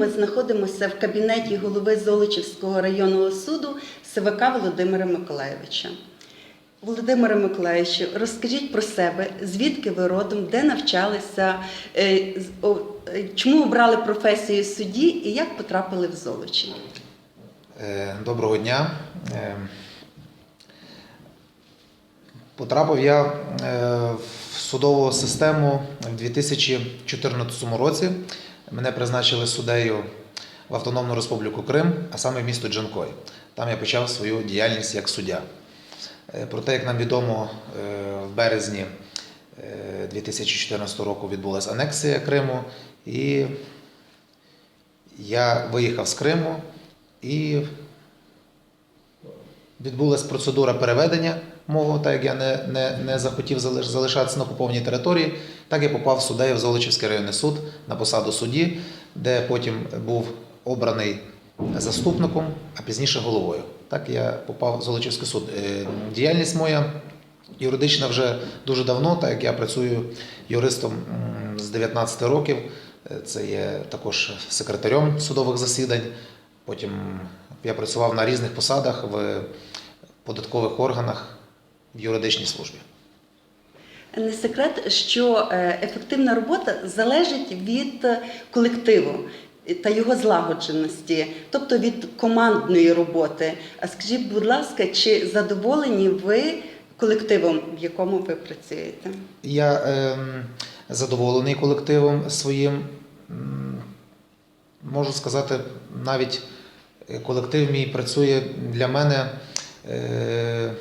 ми знаходимося в кабінеті голови Золочівського районного суду СВК Володимира Миколаєвича. Володимире Миколаївичу, розкажіть про себе, звідки ви родом, де навчалися, е, е, чому обрали професію судді і як потрапили в Золочів? Е, Доброго дня. Потрапив я в судову систему в 2014 році. Мене призначили суддею в Автономну Республіку Крим, а саме в місто Джанкой. Там я почав свою діяльність як суддя. Е, Проте, як нам відомо, е, в березні е, 2014 року відбулася анексія Криму, і я виїхав з Криму і відбулася процедура переведення мого, так як я не, не, не захотів залишатися на окупованій території, так я попав суддею в Золочівський районний суд на посаду судді, де потім був обраний заступником, а пізніше головою. Так я попав в Золочівський суд. Е, Діяльність моя юридична вже дуже давно, так як я працюю юристом з 19 років. Е, Це є також секретарем судових засідань. Потім я працював на різних посадах в податкових органах в юридичній службі. Не секрет, що е, ефективна робота залежить від е, колективу та його злагодженості, тобто від командної роботи. А скажіть, будь ласка, чи задоволені ви колективом, в якому ви працюєте? Я ем, задоволений колективом своїм. Можу сказати, навіть е, колектив мій працює для мене е,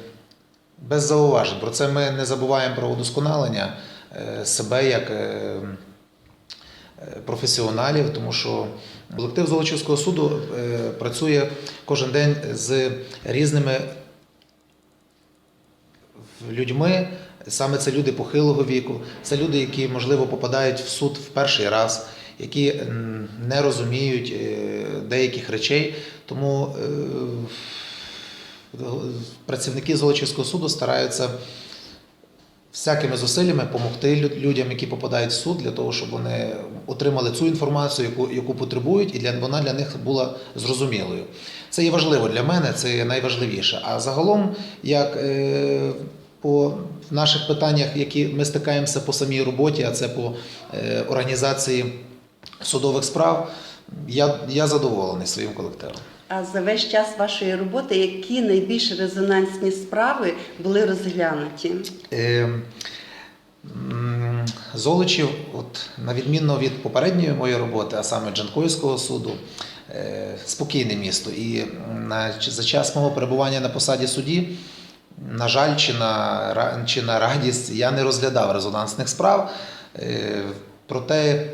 без зауважень. Про це ми не забуваємо про удосконалення е, себе як е, е, професіоналів, тому що колектив Золочівського суду працює кожен день з різними людьми. Саме це люди похилого віку, це люди, які, можливо, попадають в суд в перший раз, які не розуміють деяких речей. Тому працівники Золочівського суду стараються всякими зусиллями допомогти людям, які попадають в суд, для того, щоб вони отримали цю інформацію, яку, яку потребують, і для, вона для них була зрозумілою. Це є важливо для мене, це є найважливіше. А загалом, як е, по наших питаннях, які ми стикаємося по самій роботі, а це по е, організації судових справ, я, я задоволений своїм колективом. А за весь час вашої роботи які найбільш резонансні справи були розглянуті? Е, Золочів, от, на відмінно від попередньої моєї роботи, а саме Джанкойського суду, е, спокійне місто. І на, за час мого перебування на посаді судді, на жаль, чи на, чи на радість, я не розглядав резонансних справ. Е, Проте,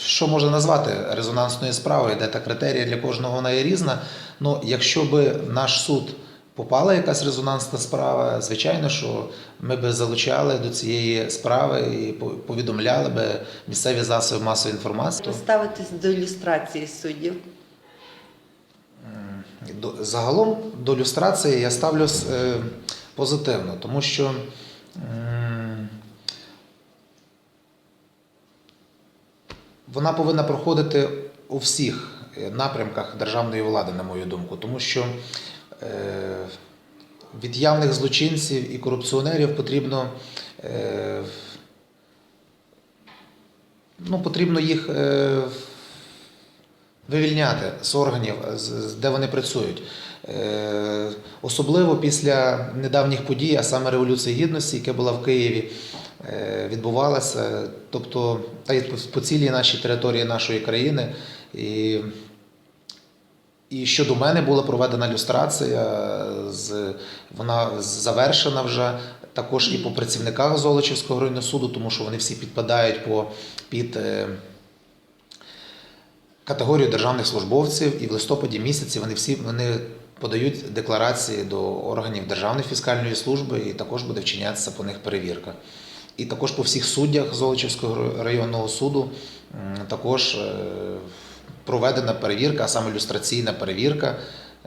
що можна назвати резонансною справою, де та критерія для кожного вона є різна. Ну, якщо би наш суд попала якась резонансна справа, звичайно, що ми би залучали до цієї справи і повідомляли би місцеві засоби масової інформації. Ви ставитесь до ілюстрації суддів? Загалом до люстрації я ставлюсь е, позитивно, тому що вона повинна проходити у всіх напрямках державної влади, на мою думку, тому що е, від явних злочинців і корупціонерів потрібно, е, ну, потрібно їх е, вивільняти з органів, де вони працюють. Особливо після недавніх подій, а саме Революції Гідності, яка була в Києві, відбувалася, тобто та й по- по цілій нашій території нашої країни. І, і щодо мене була проведена люстрація, з, вона завершена вже також і по працівниках Золочівського районного суду, тому що вони всі підпадають по, під. е, категорію державних службовців, і в листопаді місяці вони всі вони подають декларації до органів Державної фіскальної служби, і також буде вчинятися по них перевірка. І також по всіх суддях Золочівського районного суду також е, проведена перевірка, а саме люстраційна перевірка,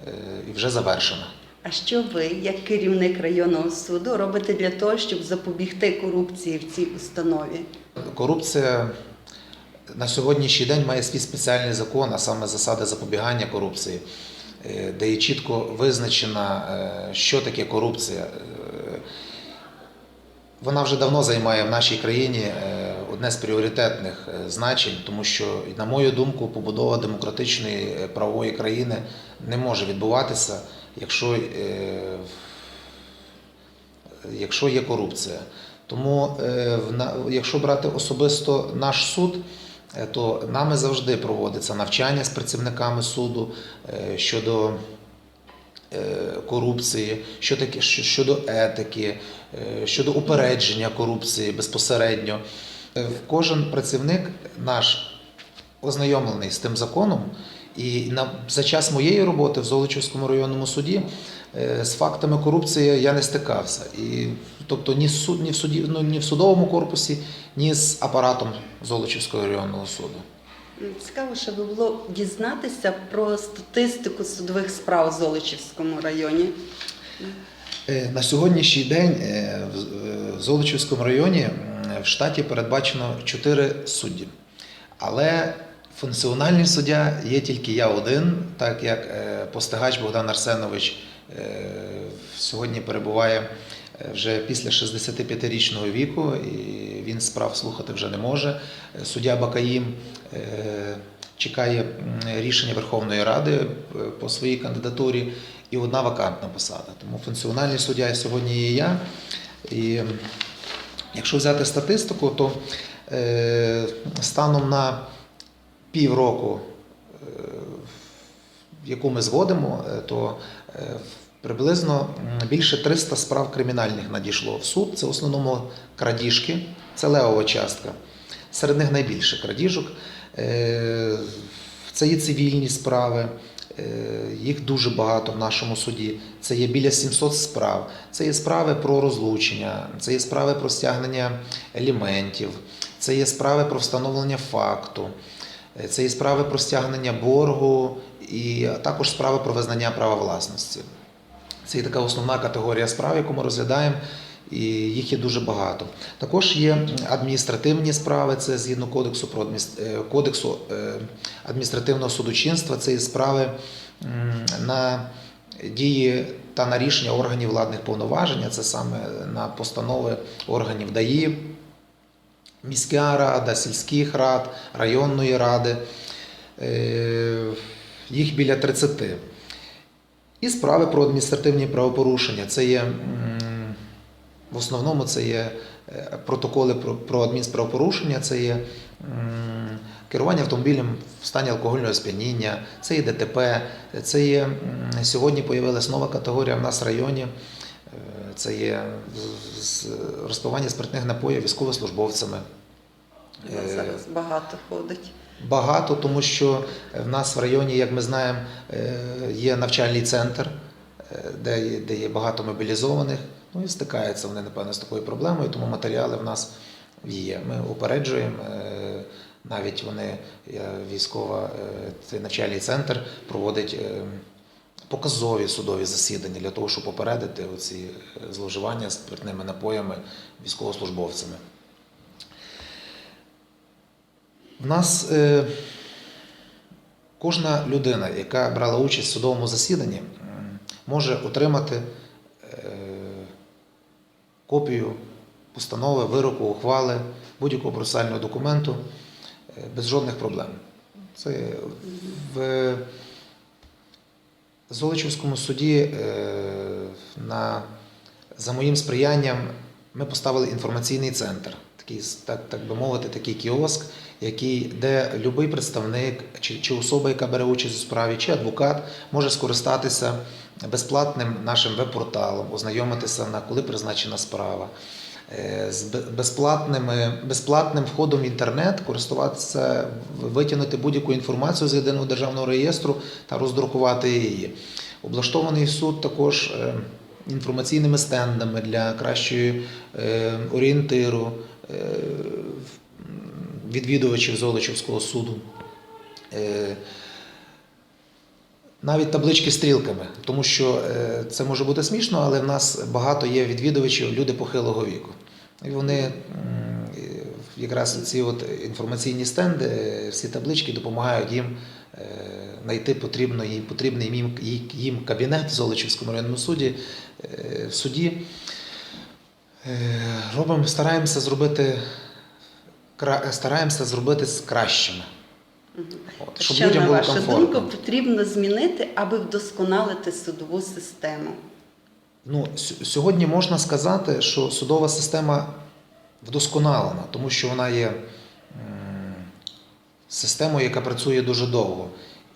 е, і вже завершена. А що ви, як керівник районного суду, робите для того, щоб запобігти корупції в цій установі? Корупція на сьогоднішній день має свій спеціальний закон, а саме засади запобігання корупції, е, де є чітко визначена, е, що таке корупція. Вона вже давно займає в нашій країні е, одне з пріоритетних е, значень, тому що, на мою думку, побудова демократичної е, правової країни не може відбуватися, якщо, якщо є корупція. Тому, якщо брати особисто наш суд, то нами завжди проводиться навчання з працівниками суду щодо корупції, що таке, щодо етики, е, щодо упередження корупції безпосередньо. Е, Кожен працівник наш ознайомлений з тим законом, і на, за час моєї роботи в Золочівському районному суді е, з фактами корупції я не стикався. І, тобто ні, суд, ні, в суді, ну, ні в судовому корпусі, ні з апаратом Золочівського районного суду. Цікаво, що би було дізнатися про статистику судових справ у Золочівському районі. Е, На сьогоднішній день е, в е, в Золочівському районі в штаті передбачено 4 судді. Але функціональний суддя є тільки я один, так як постигач Богдан Арсенович сьогодні перебуває вже після 65-річного віку, і він справ слухати вже не може. Суддя Бакаїм е, чекає рішення Верховної Ради е, по своїй кандидатурі і одна вакантна посада. Тому функціональний суддя сьогодні є я. І якщо взяти статистику, то е, станом на півроку, яку ми зводимо, то приблизно більше 300 справ кримінальних надійшло в суд. Це в основному крадіжки, це левова частка. Серед них найбільше крадіжок. Е, Це є цивільні справи, е, їх дуже багато в нашому суді. Це є біля 700 справ. Це є справи про розлучення, це є справи про стягнення елементів, це є справи про встановлення факту, е, це є справи про стягнення боргу і також справи про визнання права власності. Це є така основна категорія справ, яку ми розглядаємо, і їх є дуже багато. Також є адміністративні справи, це згідно кодексу про е, кодексу е, адміністративного судочинства. Це є справи на дії та на рішення органів владних повноважень, це саме на постанови органів ДАІ, міська рада, сільських рад, районної ради. Е, Їх біля 30. І справи про адміністративні правопорушення. Це є в основному це є е, протоколи про, адмінправопорушення, це є керування автомобілем в стані алкогольного сп'яніння, це є ДТП, це є сьогодні появилась нова категорія в нас в районі. е, Це є розпивання спиртних напоїв військовослужбовцями. Е, Зараз багато ходить. Багато, тому що в нас в районі, як ми знаємо, е, є навчальний центр, е, де де є багато мобілізованих. Ну і стикаються вони, напевно, з такою проблемою, тому матеріали в нас є. Ми упереджуємо. е, Навіть вони, е, військова, е, цей навчальний центр проводить е, показові судові засідання для того, щоб попередити оці е, зловживання спиртними напоями військовослужбовцями. В нас е, кожна людина, яка брала участь в судовому засіданні, може отримати е, копію постанови, вироку, ухвали, будь-якого процесуального документу е, без жодних проблем. Це в Золочівському суді е, на, за моїм сприянням ми поставили інформаційний центр, такий, так, так би мовити, такий кіоск, який, де будь-який представник чи, чи особа, яка бере участь у справі, чи адвокат може скористатися безплатним нашим веб-порталом, ознайомитися на коли призначена справа. е, З безплатними, безплатним входом в інтернет, користуватися, витягнути будь-яку інформацію з єдиного державного реєстру та роздрукувати її. Облаштований суд також е, інформаційними стендами для кращої е, орієнтиру відвідувачів Золочівського суду. Е, Навіть таблички стрілками, тому що е, це може бути смішно, але в нас багато є відвідувачів, люди похилого віку. І вони, якраз ці от інформаційні стенди, всі таблички допомагають їм е, знайти потрібно, їм, потрібний їм, кабінет в Золочівському районному суді. В суді робимо, стараємося зробити, стараємося зробити з кращими. От, щоб Ще людям на було вашу комфортно. думку потрібно змінити, аби вдосконалити судову систему? Ну, с- сьогодні можна сказати, що судова система вдосконалена, тому що вона є м, системою, яка працює дуже довго.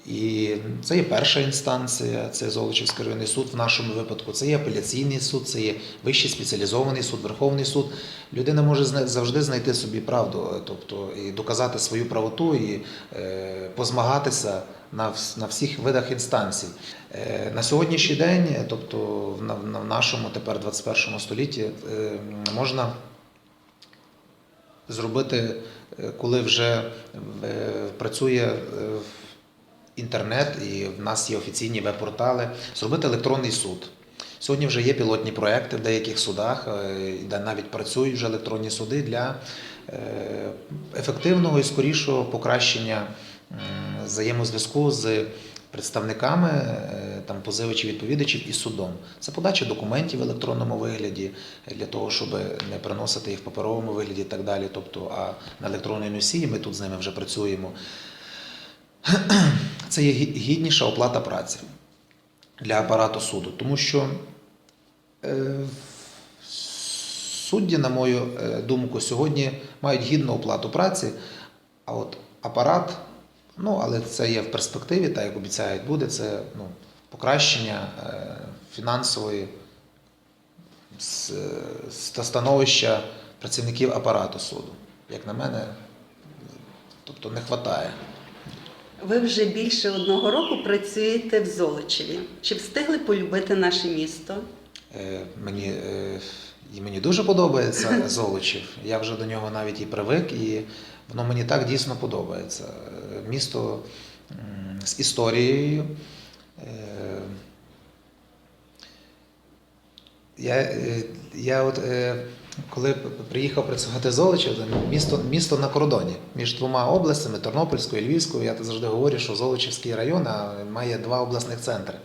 І це є перша інстанція, це Золочівський районний суд в нашому випадку, це є апеляційний суд, це є вищий спеціалізований суд, Верховний суд. Людина може завжди знайти собі правду, тобто і доказати свою правоту, і е, позмагатися на, всіх видах інстанцій. Е, На сьогоднішній день, тобто в на- на- в нашому тепер 21 столітті, е, можна зробити, коли вже працює е, інтернет і в нас є офіційні веб-портали, зробити електронний суд. Сьогодні вже є пілотні проекти в деяких судах, е, де навіть працюють вже електронні суди для е, ефективного і скорішого покращення взаємозв'язку з представниками е, там позивачів відповідачів і судом. Це подача документів в електронному вигляді для того, щоб не приносити їх в паперовому вигляді і так далі. Тобто, а на електронній носії ми тут з ними вже працюємо. Це є гідніша оплата праці для апарату суду, тому що е, судді, на мою е, думку, сьогодні мають гідну оплату праці, а от апарат, ну але це є в перспективі, так як обіцяють, буде це ну, покращення е, фінансової становища працівників апарату суду. Як на мене, тобто не вистачає. Ви вже більше одного року працюєте в Золочеві. Чи встигли полюбити наше місто? Е, Мені, е, і мені дуже подобається Золочів. Я вже до нього навіть і привик, і воно мені так дійсно подобається. Е, Місто з історією. Е, Я, е, я от, е, коли приїхав працювати Золочів, місто, місто на кордоні між двома областями Тернопільською і Львівською. Я завжди говорю, що Золочівський район має два обласних центри.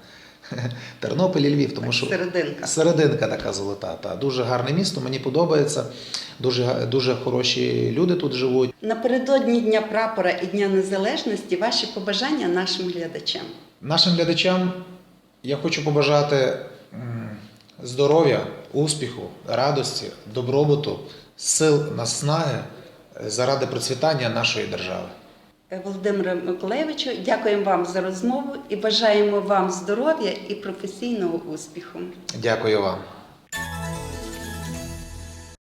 Тернопіль і Львів, тому що Серединка. Серединка така золота. Та дуже гарне місто, мені подобається. Дуже, дуже хороші люди тут живуть. Напередодні Дня прапора і Дня Незалежності ваші побажання нашим глядачам. Нашим глядачам я хочу побажати здоров'я, успіху, радості, добробуту, сил, наснаги е, заради процвітання нашої держави. Володимире Миколаєвичу, дякуємо вам за розмову і бажаємо вам здоров'я і професійного успіху. Дякую вам.